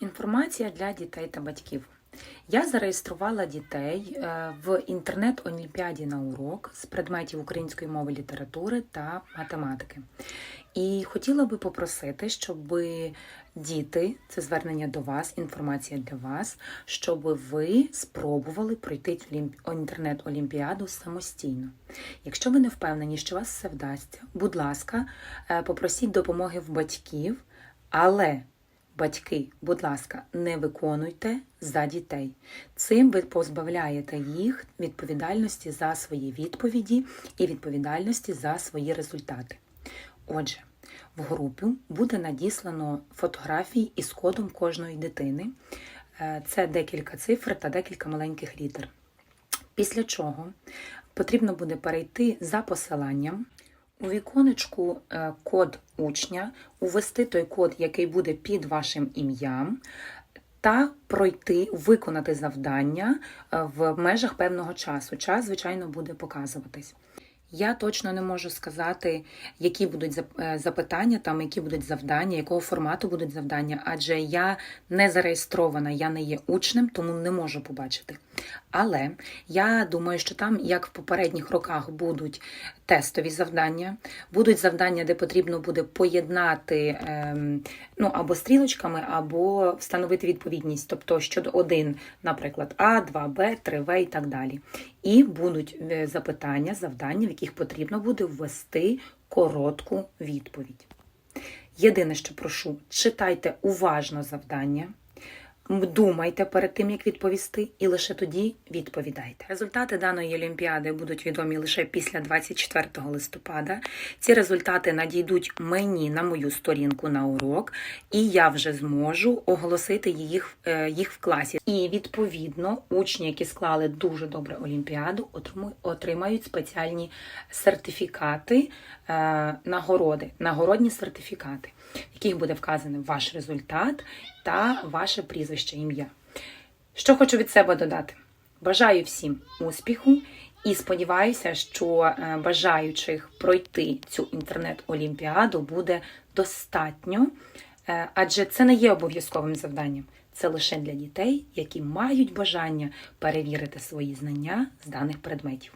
Інформація для дітей та батьків. Я зареєструвала дітей е, в інтернет-олімпіаді на урок з предметів української мови, літератури та математики. І хотіла би попросити, щоб діти, це звернення до вас, інформація для вас, щоб ви спробували пройти інтернет-олімпіаду самостійно. Якщо ви не впевнені, що вас все вдасться, будь ласка, е, попросіть допомоги в батьків, але Батьки, будь ласка, не виконуйте за дітей. Цим ви позбавляєте їх відповідальності за свої відповіді і відповідальності за свої результати. Отже, в групу буде надіслано фотографії із кодом кожної дитини. Е, Це декілька цифр та декілька маленьких літер. Після чого потрібно буде перейти за посиланням у віконечку е, код учня, увести той код, який буде під вашим ім'ям, та пройти, виконати завдання е, в межах певного часу. Час, звичайно, буде показуватись. Я точно не можу сказати, які будуть е, запитання, там які будуть завдання, якого формату будуть завдання, адже я не зареєстрована, я не є учнем, тому не можу побачити. Але я думаю, що там, як в попередніх роках, будуть тестові завдання, будуть завдання, де потрібно буде поєднати ем, ну, або стрілочками, або встановити відповідність, тобто щодо один, наприклад, А, 2Б, 3В і так далі. І будуть е, запитання, завдання, в яких потрібно буде ввести коротку відповідь. Єдине, що прошу, читайте уважно завдання, думайте перед тим, як відповісти, і лише тоді відповідайте. Результати даної олімпіади будуть відомі лише після 24 листопада. Ці результати надійдуть мені на мою сторінку на урок, і я вже зможу оголосити їх, е, їх в класі. І відповідно учні, які склали дуже добре олімпіаду, отримають спеціальні сертифікати, е, нагороди, нагородні сертифікати, в яких буде вказаний ваш результат та ваше прізвище ім'я. Що хочу від себе додати? Бажаю всім успіху і сподіваюся, що е, бажаючих пройти цю інтернет-олімпіаду буде достатньо, е, адже це не є обов'язковим завданням. Це лише для дітей, які мають бажання перевірити свої знання з даних предметів.